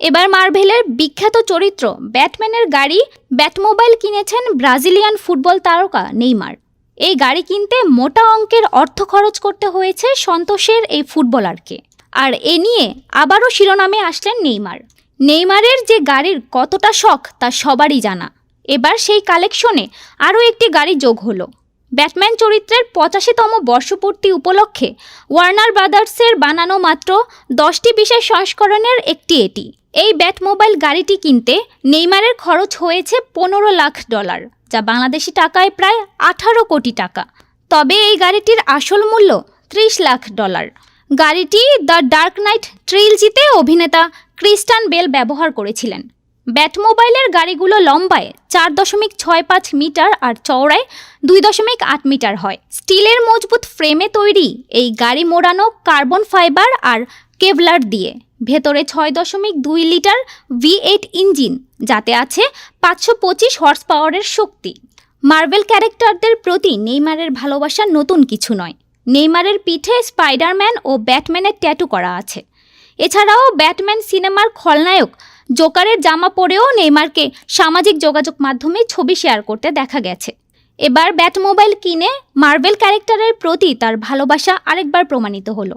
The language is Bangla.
এবার মার্ভেলের বিখ্যাত চরিত্র ব্যাটম্যানের গাড়ি ব্যাটমোবাইল কিনেছেন ব্রাজিলিয়ান ফুটবল তারকা নেইমার। এই গাড়ি কিনতে মোটা অঙ্কের অর্থ খরচ করতে হয়েছে সন্তোষের এই ফুটবলারকে। আর এ নিয়ে আবারও শিরোনামে আসলেন নেইমার। নেইমারের যে গাড়ির কতটা শখ তা সবারই জানা। এবার সেই কালেকশনে আরও একটি গাড়ি যোগ হলো। ব্যাটম্যান চরিত্রের পঁচাশিতম বর্ষপূর্তি উপলক্ষে ওয়ার্নার ব্রাদার্সের বানানো মাত্র দশটি বিশেষ সংস্করণের একটি এটি। এই ব্যাট মোবাইল গাড়িটি কিনতে নেইমারের খরচ হয়েছে পনেরো লাখ ডলার, যা বাংলাদেশি টাকায় প্রায় আঠারো কোটি টাকা। তবে এই গাড়িটির আসল মূল্য ত্রিশ লাখ ডলার। গাড়িটি দ্য ডার্ক নাইট ট্রিলজিতে অভিনেতা ক্রিস্টান বেল ব্যবহার করেছিলেন। ব্যাটমোবাইলের গাড়িগুলো লম্বায় চার দশমিক ছয় পাঁচ মিটার আর চওড়ায় দুই দশমিক আট মিটার হয়। স্টিলের মজবুত ফ্রেমে তৈরি এই গাড়ি মোড়ানো কার্বন ফাইবার আর কেভলার দিয়ে। ভেতরে ছয় দশমিক দুই লিটার ভি এইট ইঞ্জিন, যাতে আছে পাঁচশো পঁচিশ হর্স পাওয়ারের শক্তি। মার্বেল ক্যারেক্টারদের প্রতি নেইমারের ভালোবাসা নতুন কিছু নয়। নেইমারের পিঠে স্পাইডারম্যান ও ব্যাটম্যানের ট্যাটু করা আছে। এছাড়াও ব্যাটম্যান সিনেমার খলনায়ক জোকারের জামা পরেও নেইমারকে সামাজিক যোগাযোগ মাধ্যমে ছবি শেয়ার করতে দেখা গেছে। এবার ব্যাট মোবাইল কিনে মার্বেল ক্যারেক্টারের প্রতি তার ভালোবাসা আরেকবার প্রমাণিত হলো।